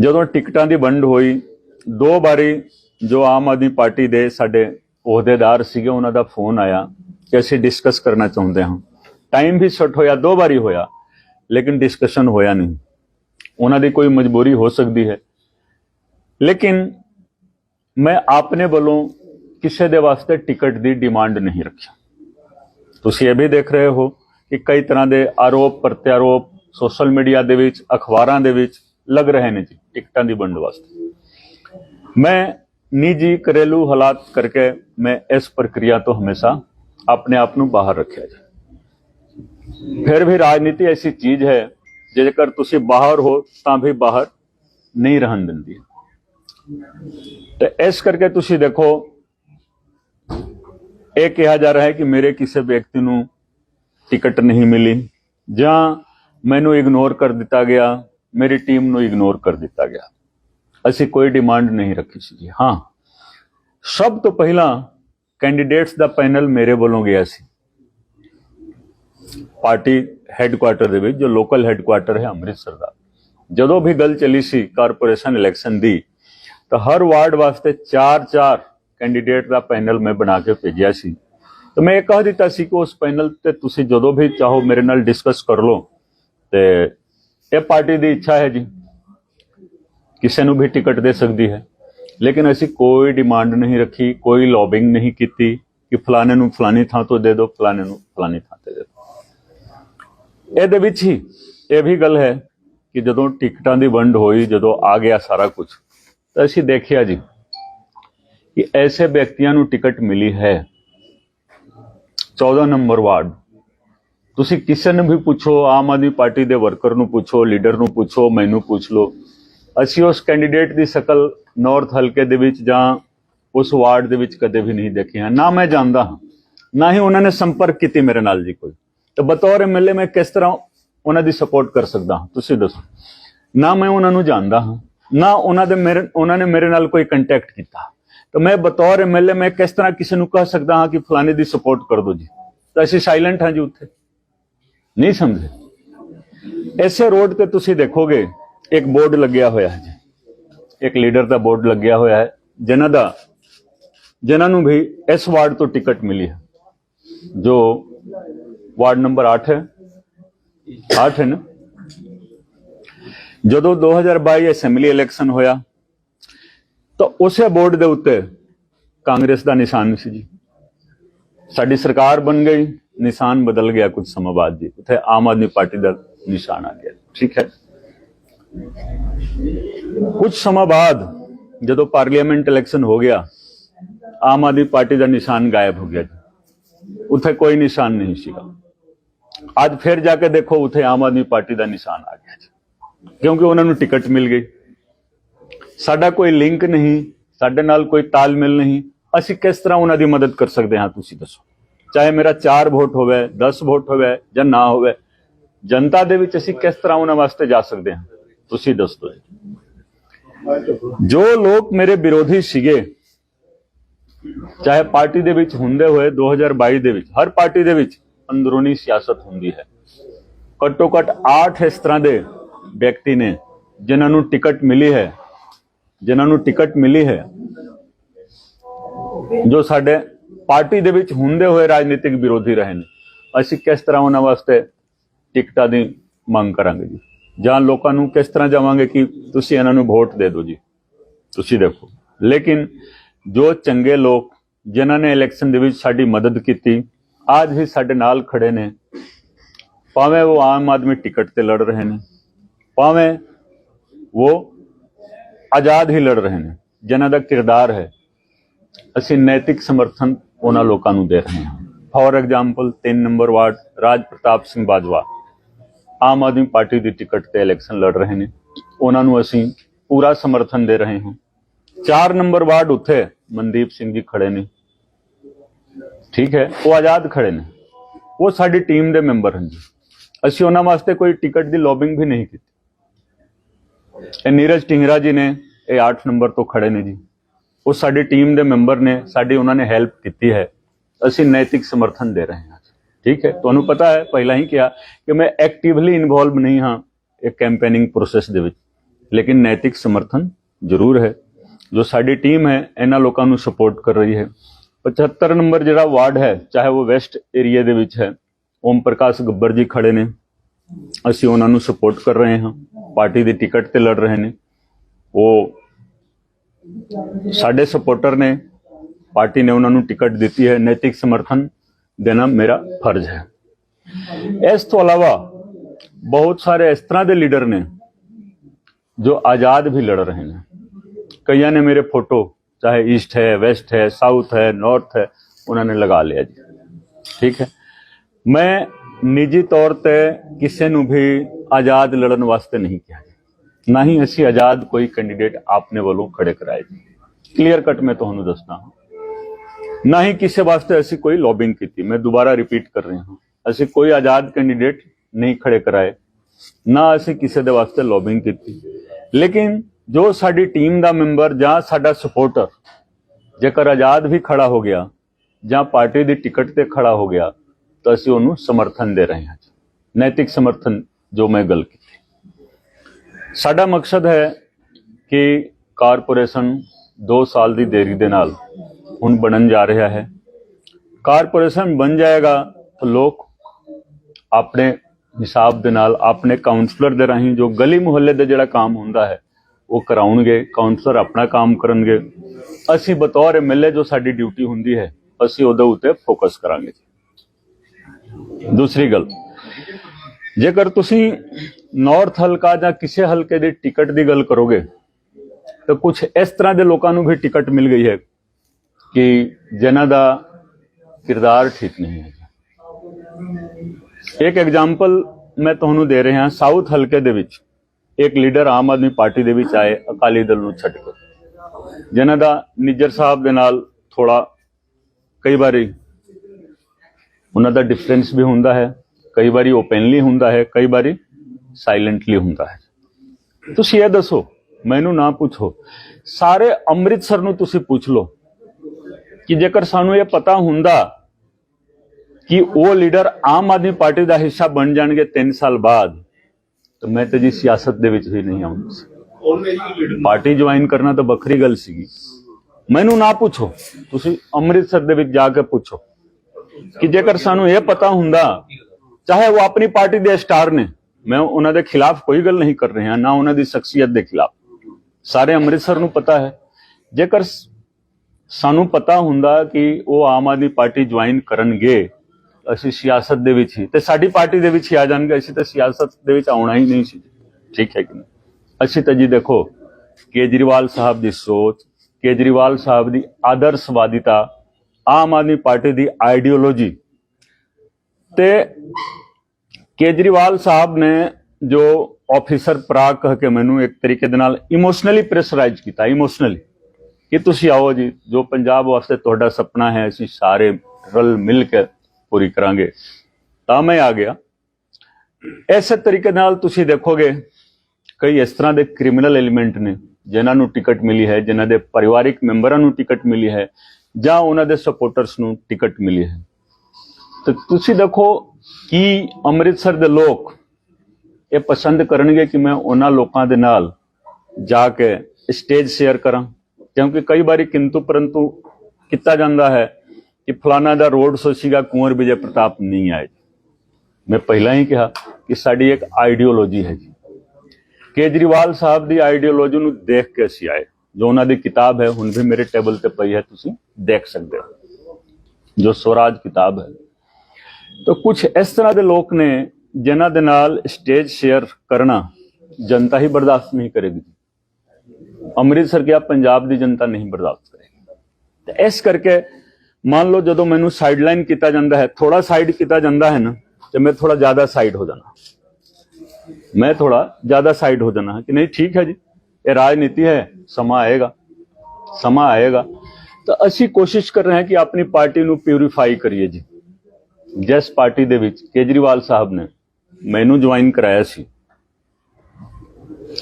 A: ਜਦੋਂ ਟਿਕਟਾਂ ਦੀ ਵੰਡ ਹੋਈ ਦੋ ਵਾਰੀ ਜੋ ਆਮ ਆਦਮੀ ਪਾਰਟੀ ਦੇ ਸਾਡੇ ਅਹੁਦੇਦਾਰ ਸੀਗੇ, ਉਹਨਾਂ ਦਾ ਫੋਨ ਆਇਆ ਕਿ ਅਸੀਂ ਡਿਸਕਸ ਕਰਨਾ ਚਾਹੁੰਦੇ ਹਾਂ। ਟਾਈਮ ਵੀ ਸੈੱਟ ਹੋਇਆ, ਦੋ ਵਾਰੀ ਹੋਇਆ, ਲੇਕਿਨ ਡਿਸਕਸ਼ਨ ਹੋਇਆ ਨਹੀਂ। ਉਹਨਾਂ ਦੀ ਕੋਈ ਮਜਬੂਰੀ ਹੋ ਸਕਦੀ ਹੈ। ਲੇਕਿਨ ਮੈਂ ਆਪਣੇ ਵੱਲੋਂ ਕਿਸੇ ਦੇ ਵਾਸਤੇ ਟਿਕਟ ਦੀ ਡਿਮਾਂਡ ਨਹੀਂ ਰੱਖੀ ਤੁਸੀਂ ਇਹ ਵੀ ਦੇਖ ਰਹੇ ਹੋ ਕਿ ਕਈ ਤਰ੍ਹਾਂ ਦੇ ਆਰੋਪ, ਪ੍ਰਤਿਆਰੋਪ ਸੋਸ਼ਲ ਮੀਡੀਆ ਦੇ ਵਿੱਚ, ਅਖਬਾਰਾਂ ਦੇ ਵਿੱਚ ਲੱਗ ਰਹੇ ਨੇ ਜੀ, ਟਿਕਟਾਂ ਦੀ ਵੰਡ ਵਾਸਤੇ। ਮੈਂ ਨਿੱਜੀ ਘਰੇਲੂ ਹਾਲਾਤ ਕਰਕੇ ਮੈਂ ਇਸ ਪ੍ਰਕਿਰਿਆ ਤੋਂ ਹਮੇਸ਼ਾ ਆਪਣੇ ਆਪ ਨੂੰ ਬਾਹਰ ਰੱਖਿਆ ਜੀ ਫਿਰ ਵੀ ਰਾਜਨੀਤੀ ਐਸੀ ਚੀਜ਼ ਹੈ, ਜੇਕਰ ਤੁਸੀਂ ਬਾਹਰ ਹੋ ਤਾਂ ਵੀ ਬਾਹਰ ਨਹੀਂ ਰਹਿਣ ਦਿੰਦੀ। ਤੇ ਇਸ ਕਰਕੇ ਤੁਸੀਂ ਦੇਖੋ, ਇਹ ਕਿਹਾ ਜਾ ਰਿਹਾ ਹੈ ਕਿ ਮੇਰੇ ਕਿਸੇ ਵਿਅਕਤੀ ਨੂੰ ਟਿਕਟ ਨਹੀਂ ਮਿਲੀ ਜਾਂ ਮੈਨੂੰ ਇਗਨੋਰ ਕਰ ਦਿੱਤਾ ਗਿਆ, ਮੇਰੀ ਟੀਮ ਨੂੰ ਇਗਨੋਰ ਕਰ ਦਿੱਤਾ ਗਿਆ। ਅਸੀਂ ਕੋਈ ਡਿਮਾਂਡ ਨਹੀਂ ਰੱਖੀ ਸੀ ਜੀ ਹਾਂ। ਸਭ ਤੋਂ ਪਹਿਲਾਂ ਕੈਂਡੀਡੇਟਸ ਦਾ ਪੈਨਲ ਮੇਰੇ ਵੱਲੋਂ ਗਿਆ ਸੀ। ਪਾਰਟੀ ਹੈੱਡਕੁਆਟਰ ਦੇ ਵਿੱਚ, ਜੋ ਲੋਕਲ ਹੈੱਡਕੁਆਟਰ ਹੈ ਅੰਮ੍ਰਿਤਸਰ ਦਾ। ਜਦੋਂ ਵੀ ਗੱਲ ਚੱਲੀ ਸੀ ਕਾਰਪੋਰੇਸ਼ਨ ਇਲੈਕਸ਼ਨ ਦੀ, ਤਾਂ ਹਰ ਵਾਰਡ ਵਾਸਤੇ 4-4 ਕੈਂਡੀਡੇਟ ਦਾ ਪੈਨਲ ਮੈਂ ਬਣਾ ਕੇ ਭੇਜਿਆ ਸੀ। ਤਾਂ ਮੈਂ ਇਹ ਕਹਿ ਦਿੱਤਾ ਸੀ ਕਿ ਉਸ ਪੈਨਲ ਤੇ ਤੁਸੀਂ ਜਦੋਂ ਵੀ ਚਾਹੋ ਮੇਰੇ ਨਾਲ ਡਿਸਕਸ ਕਰ ਲਓ। ਤੇ ਇਹ ਪਾਰਟੀ ਦੀ ਇੱਛਾ ਹੈ ਜੀ। ਕਿਸੇ ਨੂੰ ਵੀ ਟਿਕਟ ਦੇ ਸਕਦੀ ਹੈ। ਲੇਕਿਨ ਅਸੀਂ ਕੋਈ ਡਿਮਾਂਡ ਨਹੀਂ ਰੱਖੀ, ਕੋਈ ਲੌਬਿੰਗ ਨਹੀਂ ਕੀਤੀ ਕਿ ਫਲਾਣੇ ਨੂੰ ਫਲਾਣੀ ਥਾਂ ਤੋਂ ਦੇ ਦਿਓ, ਫਲਾਣੇ ਨੂੰ ਫਲਾਣੀ ਥਾਂ ਤੇ ਦੇ ਦਿਓ। ਇਹਦੇ ਵਿੱਚ ਹੀ ਇਹ ਵੀ ਗੱਲ ਹੈ ਕਿ ਜਦੋਂ ਟਿਕਟਾਂ ਦੀ ਵੰਡ ਹੋਈ, ਜਦੋਂ ਆ ਗਿਆ ਸਾਰਾ ਕੁਝ, ਤਾਂ ਅਸੀਂ ਦੇਖਿਆ ਜੀ ਕਿ ਐਸੇ ਵਿਅਕਤੀਆਂ ਨੂੰ ਟਿਕਟ ਮਿਲੀ ਹੈ। 14 ਨੰਬਰ ਵਾਰਡ। ਤੁਸੀਂ ਕਿਸੇ ਨੂੰ ਵੀ ਪੁੱਛੋ, ਆਮ ਆਦਮੀ ਪਾਰਟੀ ਦੇ ਵਰਕਰ ਨੂੰ ਪੁੱਛੋ, ਲੀਡਰ ਨੂੰ ਪੁੱਛੋ, ਮੈਨੂੰ ਪੁੱਛ ਲਓ। ਅਸੀਂ ਉਸ ਕੈਂਡੀਡੇਟ ਦੀ ਸ਼ਕਲ ਨਾਰਥ ਹਲਕੇ ਦੇ ਵਿੱਚ ਜਾਂ ਉਸ ਵਾਰਡ ਦੇ ਵਿੱਚ ਕਦੇ ਵੀ ਨਹੀਂ ਦੇਖੀ ਹੈ। ਨਾ ਮੈਂ ਜਾਣਦਾ ਹਾਂ, ਨਾ ਹੀ ਉਹਨਾਂ ਨੇ ਸੰਪਰਕ ਕੀਤੀ ਮੇਰੇ ਨਾਲ ਜੀ ਕੋਈ। ਤਾਂ ਬਤੌਰ ਐਮਐਲਏ ਮੈਂ ਕਿਸ ਤਰ੍ਹਾਂ ਉਹਨਾਂ ਦੀ ਸਪੋਰਟ ਕਰ ਸਕਦਾ ਹਾਂ, ਤੁਸੀਂ ਦੱਸੋ। ਨਾ ਮੈਂ ਉਹਨਾਂ ਨੂੰ ਜਾਣਦਾ ਹਾਂ, ਨਾ ਉਹਨਾਂ ਦੇ ਮੇਰੇ, ਉਹਨਾਂ ਨੇ ਮੇਰੇ ਨਾਲ ਕੋਈ ਕੰਟੈਕਟ ਕੀਤਾ। ਤਾਂ ਮੈਂ ਬਤੌਰ ਐਮਐਲਏ ਮੈਂ ਕਿਸ ਤਰ੍ਹਾਂ ਕਿਸੇ ਨੂੰ ਕਹਿ ਸਕਦਾ ਹਾਂ ਕਿ ਫਲਾਣੇ ਦੀ ਸਪੋਰਟ ਕਰ ਦਿਓ ਜੀ। ਤਾਂ ਅਸੀਂ ਸਾਇਲੈਂਟ ਹਾਂ ਜੀ ਉੱਥੇ। ਨਹੀਂ ਸਮਝੇ। ਐਸੇ ਰੋਡ ਤੇ ਤੁਸੀਂ ਦੇਖੋਗੇ ਇੱਕ ਬੋਰਡ ਲੱਗਿਆ ਹੋਇਆ ਹੈ ਜੀ। ਇੱਕ ਲੀਡਰ ਦਾ ਬੋਰਡ ਲੱਗਿਆ ਹੋਇਆ ਹੈ, ਜਿਨ੍ਹਾਂ ਦਾ ਜਿਨ੍ਹਾਂ ਨੂੰ ਵੀ ਇਸ ਵਾਰਡ ਤੋਂ ਟਿਕਟ ਮਿਲੀ ਹੈ, ਜੋ ਵਾਰਡ ਨੰਬਰ 8 ਹੈ। 8 ਹੈ ਨਾ। ਜਦੋਂ 2022 ਅਸੈਂਬਲੀ ਇਲੈਕਸ਼ਨ ਹੋਇਆ, ਤਾਂ ਉਸੇ ਬੋਰਡ ਦੇ ਉੱਤੇ ਕਾਂਗਰਸ ਦਾ ਨਿਸ਼ਾਨ ਸੀ ਜੀ। ਸਾਡੀ ਸਰਕਾਰ ਬਣ ਗਈ, ਨਿਸ਼ਾਨ ਬਦਲ ਗਿਆ ਕੁਝ ਸਮਾਂ ਬਾਅਦ ਜੀ। ਉੱਥੇ ਆਮ ਆਦਮੀ ਪਾਰਟੀ ਦਾ ਨਿਸ਼ਾਨ ਆ ਗਿਆ। ਠੀਕ ਹੈ। ਕੁਝ ਸਮਾਂ ਬਾਅਦ ਜਦੋਂ ਪਾਰਲੀਮੈਂਟ ਇਲੈਕਸ਼ਨ ਹੋ ਗਿਆ, ਆਮ ਆਦਮੀ ਪਾਰਟੀ ਦਾ ਨਿਸ਼ਾਨ ਗਾਇਬ ਹੋ ਗਿਆ ਜੀ। ਉੱਥੇ ਕੋਈ ਨਿਸ਼ਾਨ ਨਹੀਂ ਸੀਗਾ। ਅੱਜ ਫਿਰ ਜਾ ਕੇ ਦੇਖੋ ਉੱਥੇ ਆਮ ਆਦਮੀ ਪਾਰਟੀ ਦਾ ਨਿਸ਼ਾਨ ਆ ਗਿਆ ਜੀ। ਕਿਉਂਕਿ ਉਹਨਾਂ ਨੂੰ ਟਿਕਟ ਮਿਲ ਗਈ। ਸਾਡਾ ਕੋਈ ਲਿੰਕ ਨਹੀਂ, ਸਾਡੇ ਨਾਲ ਕੋਈ ਤਾਲਮੇਲ ਨਹੀਂ। ਅਸੀਂ ਕਿਸ ਤਰ੍ਹਾਂ ਉਹਨਾਂ ਦੀ ਮਦਦ ਕਰ ਸਕਦੇ ਹਾਂ, ਤੁਸੀਂ ਦੱਸੋ। ਚਾਹੇ ਮੇਰਾ 4 ਵੋਟ ਹੋਵੇ 10 ਵੋਟ ਹੋਵੇ ਜਾਂ ਨਾ ਹੋਵੇ, ਜਨਤਾ ਦੇ ਵਿੱਚ ਅਸੀਂ ਕਿਸ ਤਰ੍ਹਾਂ ਉਹਨਾਂ ਵਾਸਤੇ ਜਾ ਸਕਦੇ ਹਾਂ? ਤੁਸੀਂ ਦੱਸੋ ਜੀ। ਜੋ ਲੋਕ ਮੇਰੇ ਵਿਰੋਧੀ ਸੀਗੇ ਚਾਹੇ ਪਾਰਟੀ ਦੇ ਵਿੱਚ ਹੁੰਦੇ ਹੋਏ 2022 ਦੇ ਵਿੱਚ ਹਰ ਪਾਰਟੀ ਦੇ ਵਿੱਚ ਅੰਦਰੂਨੀ ਸਿਆਸਤ ਹੁੰਦੀ ਹੈ। ਘੱਟੋ ਘੱਟ 8 ਇਸ ਤਰ੍ਹਾਂ ਦੇ ਵਿਅਕਤੀ ਨੇ ਜਿਨ੍ਹਾਂ ਨੂੰ ਟਿਕਟ ਮਿਲੀ ਹੈ ਜਿਨ੍ਹਾਂ ਨੂੰ ਟਿਕਟ ਮਿਲੀ ਹੈ ਜੋ ਸਾਡੇ ਪਾਰਟੀ ਦੇ ਵਿੱਚ ਹੁੰਦੇ ਹੋਏ ਰਾਜਨੀਤਿਕ ਵਿਰੋਧੀ ਰਹੇ ਨੇ। ਅਸੀਂ ਕਿਸ ਤਰ੍ਹਾਂ ਉਹਨਾਂ ਵਾਸਤੇ ਟਿਕਟਾਂ ਦੀ ਮੰਗ ਕਰਾਂਗੇ ਜੀ? ਜਾਂ ਲੋਕਾਂ ਨੂੰ ਕਿਸ ਤਰ੍ਹਾਂ ਜਾਵਾਂਗੇ ਕਿ ਤੁਸੀਂ ਇਹਨਾਂ ਨੂੰ ਵੋਟ ਦੇ ਦਿਓ ਜੀ? ਤੁਸੀਂ ਦੇਖੋ। ਲੇਕਿਨ ਜੋ ਚੰਗੇ ਲੋਕ ਜਿਨ੍ਹਾਂ ਨੇ ਇਲੈਕਸ਼ਨ ਦੇ ਵਿੱਚ ਸਾਡੀ ਮਦਦ ਕੀਤੀ ਅੱਜ ਹੀ ਸਾਡੇ ਨਾਲ ਖੜੇ ਨੇ। ਭਾਵੇਂ ਉਹ ਆਮ ਆਦਮੀ ਟਿਕਟ ਤੇ ਲੜ ਰਹੇ ਨੇ, ਭਾਵੇਂ ਉਹ ਆਜ਼ਾਦ ਹੀ ਲੜ ਰਹੇ ਨੇ, ਜਿਨ੍ਹਾਂ ਦਾ ਕਿਰਦਾਰ ਹੈ, ਅਸੀਂ ਨੈਤਿਕ ਸਮਰਥਨ ਉਹਨਾਂ ਲੋਕਾਂ ਨੂੰ ਦੇ ਰਹੇ ਹਾਂ। For example 3 number ward Raj Pratap Singh Bajwa. Aam Aadmi Party the ticket ਤੇ ਇਲੈਕਸ਼ਨ ਲੜ ਰਹੇ ਨੇ। ਉਹਨਾਂ ਨੂੰ ਅਸੀਂ ਪੂਰਾ ਸਮਰਥਨ ਦੇ ਰਹੇ ਹਾਂ। 4 ਨੰਬਰ ਵਾਰਡ ਉੱਥੇ ਮਨਦੀਪ ਸਿੰਘ ਜੀ ਖੜੇ ਨੇ। ਠੀਕ ਹੈ, ਉਹ ਆਜ਼ਾਦ ਖੜੇ ਨੇ। ਉਹ ਸਾਡੀ ਟੀਮ ਦੇ ਮੈਂਬਰ ਹਨ ਜੀ। ਅਸੀਂ ਉਹਨਾਂ ਵਾਸਤੇ ਕੋਈ ਟਿਕਟ ਦੀ ਲੌਬਿੰਗ ਵੀ ਨਹੀਂ ਕੀਤੀ। ਇਹ ਨੀਰਜ ਟਿੰਗਰਾ ਜੀ ਨੇ, ਇਹ 8 ਨੰਬਰ ਤੋਂ ਖੜੇ ਨੇ ਜੀ। ਉਹ ਸਾਡੀ ਟੀਮ ਦੇ ਮੈਂਬਰ ਨੇ, ਸਾਡੀ ਉਹਨਾਂ ਨੇ ਹੈਲਪ ਕੀਤੀ ਹੈ। ਅਸੀਂ ਨੈਤਿਕ ਸਮਰਥਨ ਦੇ ਰਹੇ ਹਾਂ। ਠੀਕ ਹੈ ਤੁਹਾਨੂੰ ਪਤਾ ਹੈ ਪਹਿਲਾਂ ਹੀ ਕਿਹਾ ਕਿ ਮੈਂ ਐਕਟਿਵਲੀ ਇਨਵੋਲਵ ਨਹੀਂ ਹਾਂ ਇਹ ਕੈਂਪੇਨਿੰਗ ਪ੍ਰੋਸੈਸ ਦੇ ਵਿੱਚ ਲੇਕਿਨ ਨੈਤਿਕ ਸਮਰਥਨ ਜ਼ਰੂਰ ਹੈ ਜੋ ਸਾਡੀ ਟੀਮ ਹੈ ਇਹਨਾਂ ਲੋਕਾਂ ਨੂੰ ਸਪੋਰਟ ਕਰ ਰਹੀ ਹੈ 75 ਨੰਬਰ ਜਿਹੜਾ ਵਾਰਡ ਹੈ ਚਾਹੇ ਉਹ ਵੈਸਟ ਏਰੀਆ ਦੇ ਵਿੱਚ ਹੈ ਓਮ ਪ੍ਰਕਾਸ਼ ਗੱਬਰ ਜੀ ਖੜੇ ਨੇ ਅਸੀਂ ਉਹਨਾਂ ਨੂੰ ਸਪੋਰਟ ਕਰ ਰਹੇ ਹਾਂ ਪਾਰਟੀ ਦੀ ਟਿਕਟ ਤੇ ਲੜ ਰਹੇ ਨੇ ਉਹ ਸਾਡੇ ਸਪੋਰਟਰ ਨੇ ਪਾਰਟੀ ਨੇ ਉਹਨਾਂ ਨੂੰ ਟਿਕਟ ਦਿੱਤੀ ਹੈ ਨੈਤਿਕ ਸਮਰਥਨ ਦੇਣਾ ਮੇਰਾ ਫਰਜ਼ ਹੈ। ਇਸ ਤੋਂ ਇਲਾਵਾ ਬਹੁਤ ਸਾਰੇ ਇਸ ਤਰ੍ਹਾਂ ਦੇ ਲੀਡਰ ਨੇ ਜੋ ਆਜ਼ਾਦ ਵੀ ਲੜ ਰਹੇ ਨੇ। ਕਈਆਂ ਨੇ ਮੇਰੇ ਫੋਟੋ, ਚਾਹੇ ਈਸਟ ਹੈ ਵੈਸਟ ਹੈ ਸਾਊਥ ਹੈ ਨਾਰਥ ਹੈ, ਉਹਨਾਂ ਨੇ ਲਗਾ ਲਿਆ ਜੀ। ਠੀਕ ਹੈ। ਮੈਂ ਨਿੱਜੀ ਤੌਰ ਤੇ ਕਿਸੇ ਨੂੰ ਵੀ ਆਜ਼ਾਦ ਲੜਨ ਵਾਸਤੇ ਨਹੀਂ ਕਿਹਾ ਜੀ। ਨਾ ਹੀ ਅਸੀਂ ਆਜ਼ਾਦ ਕੋਈ ਕੈਂਡੀਡੇਟ ਆਪਣੇ ਵੱਲੋਂ ਖੜੇ ਕਰਾਏ ਜੀ। ਕਲੀਅਰ ਕੱਟ ਮੈਂ ਤੁਹਾਨੂੰ ਦੱਸਦਾ ਹਾਂ। ਨਾ ਹੀ ਕਿਸੇ ਵਾਸਤੇ ਅਸੀਂ ਕੋਈ ਲੌਬਿੰਗ ਕੀਤੀ। ਮੈਂ ਦੁਬਾਰਾ ਰਿਪੀਟ ਕਰ ਰਿਹਾ ਹਾਂ। ਅਸੀਂ ਕੋਈ ਆਜ਼ਾਦ ਕੈਂਡੀਡੇਟ ਨਹੀਂ ਖੜੇ ਕਰਾਏ। ਨਾ ਅਸੀਂ ਕਿਸੇ ਦੇ ਵਾਸਤੇ ਲੌਬਿੰਗ ਕੀਤੀ। ਲੇਕਿਨ ਜੋ ਸਾਡੀ ਟੀਮ ਦਾ ਮੈਂਬਰ ਜਾਂ ਸਾਡਾ ਸਪੋਰਟਰ ਜੇਕਰ ਆਜ਼ਾਦ ਵੀ ਖੜਾ ਹੋ ਗਿਆ ਜਾਂ ਪਾਰਟੀ ਦੀ ਟਿਕਟ ਤੇ ਖੜਾ ਹੋ ਗਿਆ, ਤਾਂ ਅਸੀਂ ਉਹਨੂੰ ਸਮਰਥਨ ਦੇ ਰਹੇ ਹਾਂ। ਨੈਤਿਕ ਸਮਰਥਨ ਜੋ ਮੈਂ ਗੱਲ ਕੀਤੀ। ਸਾਡਾ ਮਕਸਦ ਹੈ ਕਿ ਕਾਰਪੋਰੇਸ਼ਨ 2 ਸਾਲ ਦੀ ਦੇਰੀ ਦੇ ਨਾਲ ਹੁਣ ਬਣਨ ਜਾ ਰਿਹਾ ਹੈ। ਕਾਰਪੋਰੇਸ਼ਨ ਬਣ ਜਾਏਗਾ ਤਾਂ ਲੋਕ ਆਪਣੇ ਹਿਸਾਬ ਦੇ ਨਾਲ, ਆਪਣੇ ਕਾਉਂਸਲਰ ਦੇ ਰਾਹੀਂ ਜੋ ਗਲੀ ਮੁਹੱਲੇ ਦਾ ਜਿਹੜਾ ਕੰਮ ਹੁੰਦਾ ਹੈ, ਉਹ ਕਰਾਉਣਗੇ। ਕਾਉਂਸਲਰ ਆਪਣਾ ਕੰਮ ਕਰਨਗੇ। ਅਸੀਂ ਬਤੌਰ ਐਮਐਲਏ ਜੋ ਸਾਡੀ ਡਿਊਟੀ ਹੁੰਦੀ ਹੈ, ਅਸੀਂ ਉਹਦੇ ਉੱਤੇ ਫੋਕਸ ਕਰਾਂਗੇ। ਦੂਸਰੀ ਗੱਲ, ਜੇਕਰ ਤੁਸੀਂ ਨਾਰਥ ਹਲਕਾ ਜਾਂ ਕਿਸੇ ਹਲਕੇ ਦੀ ਟਿਕਟ ਦੀ ਗੱਲ ਕਰੋਗੇ, ਤਾਂ ਕੁਝ ਇਸ ਤਰ੍ਹਾਂ ਦੇ ਲੋਕਾਂ ਨੂੰ ਵੀ ਟਿਕਟ ਮਿਲ ਗਈ ਹੈ। ਕਿ ਜਿਨ੍ਹਾਂ ਦਾ ਕਿਰਦਾਰ ਠੀਕ ਨਹੀਂ ਹੈ ਇੱਕ ਐਗਜ਼ਾਮਪਲ ਮੈਂ ਤੁਹਾਨੂੰ ਦੇ ਰਿਹਾ ਸਾਊਥ ਹਲਕੇ ਦੇ ਵਿੱਚ। ਇੱਕ ਲੀਡਰ ਆਮ ਆਦਮੀ ਪਾਰਟੀ ਦੇ ਵਿੱਚ ਆਏ, ਅਕਾਲੀ ਦਲ ਨੂੰ ਛੱਡ ਕੇ। ਜਿਨ੍ਹਾਂ ਦਾ ਨਿੱਜਰ ਸਾਹਿਬ ਦੇ ਨਾਲ ਥੋੜਾ ਕਈ ਵਾਰੀ ਉਹਨਾਂ ਦਾ ਡਿਫਰੈਂਸ ਵੀ ਹੁੰਦਾ ਹੈ, ਕਈ ਵਾਰੀ ਓਪਨਲੀ ਹੁੰਦਾ ਹੈ, ਕਈ ਵਾਰੀ ਸਾਇਲੈਂਟਲੀ ਹੁੰਦਾ ਹੈ। ਤੁਸੀਂ ਇਹ ਦੱਸੋ, ਮੈਨੂੰ ਨਾ ਪੁੱਛੋ। ਸਾਰੇ ਅੰਮ੍ਰਿਤਸਰ ਨੂੰ ਤੁਸੀਂ ਪੁੱਛ ਲਓ। ਕਿ ਜੇਕਰ ਸਾਨੂੰ ਇਹ ਪਤਾ ਹੁੰਦਾ ਕਿ ਉਹ ਲੀਡਰ ਆਮ ਆਦਮੀ ਪਾਰਟੀ ਦਾ ਹਿੱਸਾ ਬਣ ਜਾਣਗੇ 3 ਸਾਲ ਬਾਅਦ ਤਾਂ ਮੈਂ ਤਾਂ ਜੀ ਸਿਆਸਤ ਦੇ ਵਿੱਚ ਹੀ ਨਹੀਂ ਆਉਂਦਾ ਪਾਰਟੀ ਜੁਆਇਨ ਕਰਨਾ ਤਾਂ ਵੱਖਰੀ ਗੱਲ ਸੀਗੀ। ਮੈਨੂੰ ਨਾ ਪੁੱਛੋ ਤੁਸੀਂ ਅੰਮ੍ਰਿਤਸਰ ਦੇ ਵਿੱਚ ਜਾ ਕੇ ਪੁੱਛੋ ਕਿ ਜੇਕਰ ਸਾਨੂੰ ਇਹ ਪਤਾ ਹੁੰਦਾ ਚਾਹੇ ਉਹ ਆਪਣੀ ਪਾਰਟੀ ਦੇ ਸਟਾਰ ਨੇ ਮੈਂ ਉਹਨਾਂ ਦੇ ਖਿਲਾਫ ਕੋਈ ਗੱਲ ਨਹੀਂ ਕਰ ਰਿਹਾ ਨਾ ਉਹਨਾਂ ਦੀ ਸ਼ਖਸੀਅਤ ਦੇ ਖਿਲਾਫ। ਸਾਰੇ ਅੰਮ੍ਰਿਤਸਰ ਨੂੰ ਪਤਾ ਹੈ। ਜੇਕਰ ਸਾਨੂੰ ਪਤਾ ਹੁੰਦਾ ਕਿ ਉਹ ਆਮ ਆਦਮੀ ਪਾਰਟੀ ਜੁਆਇਨ ਕਰਨਗੇ। ਅਸੀਂ ਸਿਆਸਤ ਦੇ ਵਿੱਚ ਹੀ। ਤੇ ਸਾਡੀ ਪਾਰਟੀ ਦੇ ਵਿੱਚ ਹੀ ਆ ਜਾਣਗੇ। ਅਸੀਂ ਤਾਂ ਸਿਆਸਤ ਦੇ ਵਿੱਚ ਆਉਣਾ ਹੀ ਨਹੀਂ ਸੀ। ਠੀਕ ਹੈ ਕਿ ਨਹੀਂ? ਅਸੀਂ ਤਾਂ ਜੀ ਦੇਖੋ, ਕੇਜਰੀਵਾਲ ਸਾਹਿਬ ਦੀ ਸੋਚ, ਕੇਜਰੀਵਾਲ ਸਾਹਿਬ ਦੀ ਆਦਰਸ਼ਵਾਦੀਤਾ, ਆਮ ਆਦਮੀ ਪਾਰਟੀ ਦੀ ਆਈਡੀਓਲੋਜੀ। ਤੇ ਕੇਜਰੀਵਾਲ ਸਾਹਿਬ ਨੇ ਜੋ ਆਫੀਸਰ ਪ੍ਰਾਗ ਕਹਿ ਕੇ ਮੈਨੂੰ ਇੱਕ ਤਰੀਕੇ ਦੇ ਨਾਲ ਇਮੋਸ਼ਨਲੀ ਪ੍ਰੈਸ਼ਰਾਈਜ਼ ਕੀਤਾ ਇਮੋਸ਼ਨਲੀ ਕਿ ਤੁਸੀਂ ਆਓ ਜੀ, ਜੋ ਪੰਜਾਬ ਵਾਸਤੇ ਤੁਹਾਡਾ ਸੁਪਨਾ ਹੈ, ਅਸੀਂ ਸਾਰੇ ਰਲ ਮਿਲ ਕੇ ਪੂਰੀ ਕਰਾਂਗੇ। ਤਾਂ ਮੈਂ ਆ ਗਿਆ। ਇਸੇ ਤਰੀਕੇ ਨਾਲ ਤੁਸੀਂ ਦੇਖੋਗੇ, ਕਈ ਇਸ ਤਰ੍ਹਾਂ ਦੇ ਕ੍ਰਿਮੀਨਲ ਐਲੀਮੈਂਟ ਨੇ, ਜਿਨ੍ਹਾਂ ਨੂੰ ਟਿਕਟ ਮਿਲੀ ਹੈ, ਜਿਨ੍ਹਾਂ ਦੇ ਪਰਿਵਾਰਿਕ ਮੈਂਬਰਾਂ ਨੂੰ ਟਿਕਟ ਮਿਲੀ ਹੈ, ਜਾਂ ਉਹਨਾਂ ਦੇ ਸਪੋਰਟਰਸ ਨੂੰ ਟਿਕਟ ਮਿਲੀ ਹੈ। ਤੇ ਤੁਸੀਂ ਦੇਖੋ ਕਿ ਅੰਮ੍ਰਿਤਸਰ ਦੇ ਲੋਕ ਇਹ ਪਸੰਦ ਕਰਨਗੇ ਕਿ ਮੈਂ ਉਹਨਾਂ ਲੋਕਾਂ ਦੇ ਨਾਲ ਜਾ ਕੇ ਸਟੇਜ ਸ਼ੇਅਰ ਕਰਾਂ। ਕਿਉਂਕਿ ਕਈ ਵਾਰੀ ਕਿੰਤੂ ਪਰੰਤੂ ਕੀਤਾ ਜਾਂਦਾ ਹੈ ਕਿ ਫਲਾਣਾ ਦਾ ਰੋਡ ਸ਼ੋ ਸੀਗਾ ਕੁੰਵਰ ਵਿਜੇ ਪ੍ਰਤਾਪ ਨਹੀਂ ਆਏ। ਮੈਂ ਪਹਿਲਾਂ ਹੀ ਕਿਹਾ ਕਿ ਸਾਡੀ ਇੱਕ ਆਈਡੀਓਲੋਜੀ ਹੈ ਜੀ। ਕੇਜਰੀਵਾਲ ਸਾਹਿਬ ਦੀ ਆਈਡੀਓਲੋਜੀ ਨੂੰ ਦੇਖ ਕੇ ਅਸੀਂ ਆਏ। ਜੋ ਉਹਨਾਂ ਦੀ ਕਿਤਾਬ ਹੈ, ਹੁਣ ਵੀ ਮੇਰੇ ਟੇਬਲ ਤੇ ਪਈ ਹੈ, ਤੁਸੀਂ ਦੇਖ ਸਕਦੇ ਹੋ। ਜੋ ਸਵਰਾਜ ਕਿਤਾਬ ਹੈ। ਤਾਂ ਕੁਝ ਇਸ ਤਰ੍ਹਾਂ ਦੇ ਲੋਕ ਨੇ ਜਿਨ੍ਹਾਂ ਦੇ ਨਾਲ ਸਟੇਜ ਸ਼ੇਅਰ ਕਰਨਾ ਜਨਤਾ ਹੀ ਬਰਦਾਸ਼ਤ ਨਹੀਂ ਕਰੇਗੀ। ਅੰਮ੍ਰਿਤਸਰ ਗਿਆ, ਪੰਜਾਬ ਦੀ ਜਨਤਾ ਨਹੀਂ ਬਰਦਾਸ਼ਤ ਕਰੇਗੀ ਤੇ ਇਸ ਕਰਕੇ ਮੰਨ ਲਓ ਜਦੋਂ ਮੈਨੂੰ ਸਾਈਡਲਾਈਨ ਕੀਤਾ ਜਾਂਦਾ ਹੈ ਥੋੜਾ ਸਾਈਡ ਕੀਤਾ ਜਾਂਦਾ ਹੈ ਨਾ, ਤੇ ਮੈਂ ਥੋੜਾ ਜ਼ਿਆਦਾ ਸਾਈਡ ਹੋ ਜਾਣਾ ਮੈਂ ਥੋੜਾ ਜ਼ਿਆਦਾ ਸਾਈਡ ਹੋ ਜਾਣਾ ਕਿ ਨਹੀਂ, ਠੀਕ ਹੈ ਜੀ, ਇਹ ਰਾਜਨੀਤੀ ਹੈ, ਸਮਾਂ ਆਏਗਾ ਸਮਾਂ ਆਏਗਾ। ਤਾਂ ਅਸੀਂ ਕੋਸ਼ਿਸ਼ ਕਰ ਰਹੇ ਹਾਂ ਕਿ ਆਪਣੀ ਪਾਰਟੀ ਨੂੰ ਪਿਉਰੀਫਾਈ ਕਰੀਏ ਜੀ। ਜਿਸ ਪਾਰਟੀ ਦੇ ਵਿੱਚ ਕੇਜਰੀਵਾਲ ਸਾਹਿਬ ਨੇ ਮੈਨੂੰ ਜੁਆਇਨ ਕਰਾਇਆ ਸੀ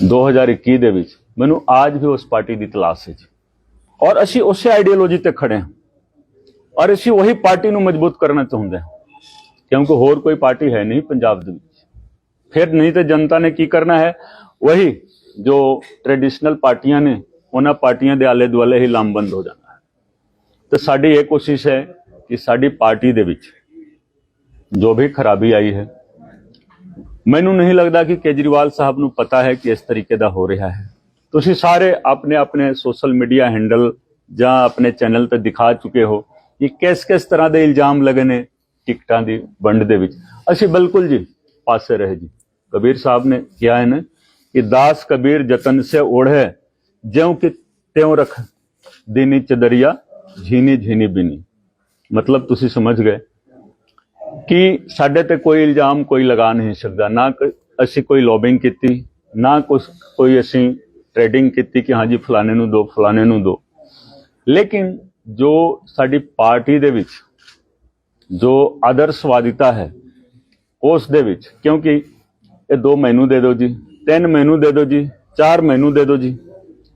A: 2021 ਦੇ ਵਿੱਚ। ਮੈਨੂੰ ਆਜ ਵੀ ਉਸ ਪਾਰਟੀ ਦੀ ਤਲਾਸ਼ ਹੈ ਜੀ। ਔਰ ਅਸੀਂ ਉਸੇ ਆਈਡੀਓਲੋਜੀ ਤੇ ਖੜੇ ਹਾਂ। ਔਰ ਅਸੀਂ ਉਹੀ ਪਾਰਟੀ ਨੂੰ ਮਜ਼ਬੂਤ ਕਰਨਾ ਚਾਹੁੰਦੇ ਹਾਂ। ਕਿਉਂਕਿ ਹੋਰ ਕੋਈ ਪਾਰਟੀ ਹੈ ਨਹੀਂ ਪੰਜਾਬ ਦੇ ਵਿੱਚ। ਫਿਰ ਨਹੀਂ ਤੇ ਜਨਤਾ ਨੇ ਕੀ ਕਰਨਾ ਹੈ? ਉਹੀ ਜੋ ਟ੍ਰੈਡੀਸ਼ਨਲ ਪਾਰਟੀਆਂ ਨੇ, ਉਹਨਾਂ ਪਾਰਟੀਆਂ ਦੇ ਆਲੇ ਦੁਆਲੇ ਹੀ ਲਾਮਬੰਦ ਹੋ ਜਾਣਾ ਹੈ। ਤੇ ਸਾਡੀ ਇਹ ਕੋਸ਼ਿਸ਼ ਹੈ ਕਿ ਸਾਡੀ ਪਾਰਟੀ ਦੇ ਵਿੱਚ ਜੋ ਵੀ ਖਰਾਬੀ ਆਈ ਹੈ, ਮੈਨੂੰ ਨਹੀਂ ਲੱਗਦਾ ਕਿ ਕੇਜਰੀਵਾਲ ਸਾਹਿਬ ਨੂੰ ਪਤਾ ਹੈ ਕਿ ਇਸ ਤਰੀਕੇ ਦਾ ਹੋ ਰਿਹਾ ਹੈ। ਤੁਸੀਂ ਸਾਰੇ ਆਪਣੇ ਆਪਣੇ ਸੋਸ਼ਲ ਮੀਡੀਆ ਹੈਂਡਲ ਜਾਂ ਆਪਣੇ ਚੈਨਲ ਤੇ ਦਿਖਾ ਚੁੱਕੇ ਹੋ ਕਿ ਕਿਸ ਕਿਸ ਤਰ੍ਹਾਂ ਦੇ ਇਲਜ਼ਾਮ ਲਗੇ ਨੇ ਟਿਕਟਾਂ ਦੀ ਵੰਡ ਦੇ ਵਿੱਚ। ਅਸੀਂ ਬਿਲਕੁਲ ਜੀ ਪਾਸੇ ਰਹੇ ਜੀ। ਕਬੀਰ ਸਾਹਿਬ ਨੇ ਕਿਹਾ ਹੈ ਨਾ ਕਿ ਦਾਸ ਕਬੀਰ ਜਤਨ ਸੇ ਓढ़े ਜਿਉਂ ਕਿ ਤਿਉਂ ਰਖ ਦੀਨੀ ਚਦਰੀਆ, ਝੀਨੀ ਝੀਨੀ ਬਿਨੀ। ਮਤਲਬ ਤੁਸੀਂ ਸਮਝ ਗਏ ਕਿ ਸਾਡੇ ਤੇ ਕੋਈ ਇਲਜ਼ਾਮ ਕੋਈ ਲਗਾ ਨਹੀਂ ਸਕਦਾ। ਨਾ ਕ- ਅਸੀਂ ਕੋਈ ਲੋਬਿੰਗ ਕੀਤੀ, ਨਾ ਕੁਛ ਕੋਈ ਅਸੀਂ ਟ੍ਰੇਡਿੰਗ ਕੀਤੀ ਕਿ ਹਾਂਜੀ ਫਲਾਣੇ ਨੂੰ ਦੋ, ਫਲਾਣੇ ਨੂੰ ਦੋ। ਲੇਕਿਨ ਜੋ ਸਾਡੀ ਪਾਰਟੀ ਦੇ ਵਿੱਚ ਜੋ ਆਦਰਸ਼ਵਾਦੀਤਾ ਹੈ, ਉਸ ਦੇ ਵਿੱਚ, ਕਿਉਂਕਿ ਇਹ ਦੋ ਮੈਨੂੰ ਦੇ ਦਿਓ ਜੀ, ਤਿੰਨ ਮੈਨੂੰ ਦੇ ਦਿਓ ਜੀ, ਚਾਰ ਮੈਨੂੰ ਦੇ ਦਿਓ ਜੀ,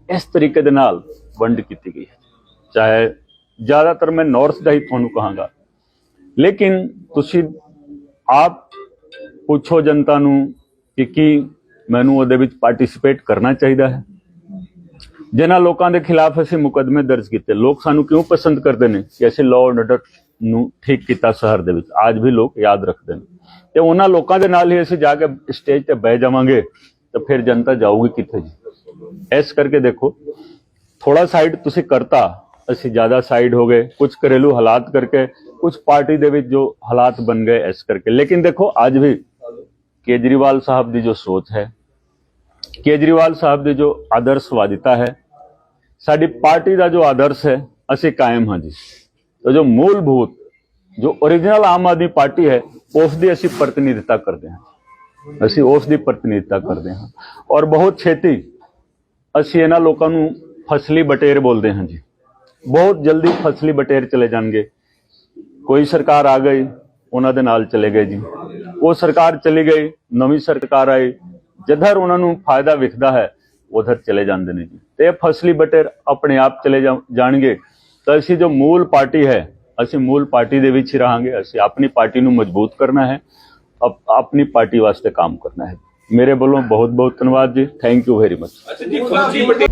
A: ਇਸ ਤਰੀਕੇ ਦੇ ਨਾਲ ਵੰਡ ਕੀਤੀ ਗਈ ਹੈ। ਚਾਹੇ ਜ਼ਿਆਦਾਤਰ ਮੈਂ ਨਾਰਥ ਦਾ ਹੀ ਤੁਹਾਨੂੰ ਕਹਾਂਗਾ। ਲੇਕਿਨ ਤੁਸੀਂ ਆਪ ਪੁੱਛੋ ਜਨਤਾ ਨੂੰ ਕਿ ਕੀ ਮੈਨੂੰ ਉਹਦੇ ਵਿੱਚ ਪਾਰਟਿਸਿਪੇਟ ਕਰਨਾ ਚਾਹੀਦਾ ਹੈ। ਜਿਨ੍ਹਾਂ ਲੋਕਾਂ ਦੇ ਖਿਲਾਫ ਅਸੀਂ ਮੁਕੱਦਮੇ ਦਰਜ ਕੀਤੇ, ਲੋਕ ਸਾਨੂੰ ਕਿਉਂ ਪਸੰਦ ਕਰਦੇ ਨੇ ਕਿ ਅਸੀਂ ਲਾਅ ਐਂਡ ਆਰਡਰ ਨੂੰ ਠੀਕ ਕੀਤਾ ਸ਼ਹਿਰ ਦੇ ਵਿੱਚ? ਅੱਜ ਵੀ ਲੋਕ ਯਾਦ ਰੱਖਦੇ ਨੇ। ਤੇ ਉਹਨਾਂ ਲੋਕਾਂ ਦੇ ਨਾਲ ਹੀ ਅਸੀਂ ਜਾ ਕੇ ਸਟੇਜ ਤੇ ਬਹਿ ਜਾਵਾਂਗੇ, ਤਾਂ ਫਿਰ ਜਨਤਾ ਜਾਊਗੀ ਕਿੱਥੇ ਜੀ? ਇਸ ਕਰਕੇ ਦੇਖੋ ਥੋੜਾ ਸਾਈਡ ਤੁਸੀਂ ਕਰਤਾ, ਅਸੀਂ ਜ਼ਿਆਦਾ ਸਾਈਡ ਹੋ ਗਏ। ਕੁਝ ਘਰੇਲੂ ਹਾਲਾਤ ਕਰਕੇ, ਕੁਝ ਪਾਰਟੀ ਦੇ ਵਿੱਚ ਜੋ ਹਾਲਾਤ ਬਣ ਗਏ ਇਸ ਕਰਕੇ। ਲੇਕਿਨ ਦੇਖੋ, ਅੱਜ ਵੀ ਕੇਜਰੀਵਾਲ ਸਾਹਿਬ ਦੀ ਜੋ ਸੋਚ ਹੈ ਕੇਜਰੀਵਾਲ ਸਾਹਿਬ ਦੀ ਜੋ ਆਦਰਸ਼ਵਾਦੀਤਾ ਹੈ, ਸਾਡੀ ਪਾਰਟੀ ਦਾ ਜੋ ਆਦਰਸ਼ ਹੈ, ਅਸੀਂ ਕਾਇਮ ਹਾਂ ਜੀ। ਤੇ ਜੋ ਮੂਲਭੂਤ, ਜੋ origignal ਆਮ ਆਦਮੀ ਪਾਰਟੀ ਹੈ, ਉਸ ਦੀ ਅਸੀਂ ਪ੍ਰਤੀਨਿਧਤਾ ਕਰਦੇ ਹਾਂ। ਅਸੀਂ ਉਸ ਦੀ ਪ੍ਰਤੀਨਿਧਤਾ ਕਰਦੇ ਹਾਂ। ਔਰ ਬਹੁਤ ਛੇਤੀ ਅਸੀਂ ਇਹਨਾਂ ਲੋਕਾਂ ਨੂੰ ਫਸਲੀ ਬਟੇਰ ਬੋਲਦੇ ਹਾਂ ਜੀ। ਬਹੁਤ ਜਲਦੀ ਫਸਲੀ ਬਟੇਰ ਚਲੇ ਜਾਣਗੇ। ਕੋਈ ਸਰਕਾਰ ਆ ਗਈ, ਉਹਨਾਂ ਦੇ ਨਾਲ ਚਲੇ ਗਏ ਜੀ। ਉਹ ਸਰਕਾਰ ਚਲੀ ਗਈ, ਨਵੀਂ ਸਰਕਾਰ ਆਈ ਜਿੱਧਰ ਉਹਨਾਂ ਨੂੰ ਫਾਇਦਾ ਵਿਖਦਾ ਹੈ, ਉਧਰ ਚਲੇ ਜਾਂਦੇ ਨੇ ਜੀ। ਤੇ ਇਹ ਫਸਲੀ ਬਟੇਰ ਆਪਣੇ ਆਪ ਚਲੇ ਜਾਣਗੇ। ਤਾਂ ਅਸੀਂ ਜੋ ਮੂਲ ਪਾਰਟੀ ਹੈ, ਅਸੀਂ ਮੂਲ ਪਾਰਟੀ ਦੇ ਵਿੱਚ ਹੀ ਰਹਾਂਗੇ। ਅਸੀਂ ਆਪਣੀ ਪਾਰਟੀ ਨੂੰ ਮਜ਼ਬੂਤ ਕਰਨਾ ਹੈ। ਆਪਣੀ ਪਾਰਟੀ ਵਾਸਤੇ ਕੰਮ ਕਰਨਾ ਹੈ। ਮੇਰੇ ਵੱਲੋਂ ਬਹੁਤ ਬਹੁਤ ਧੰਨਵਾਦ ਜੀ। ਥੈਂਕ ਯੂ ਵੈਰੀ ਮਚ
B: ਅੱਛਾ ਜੀ ਫਰਜ਼ੀ ਪਟੇਲ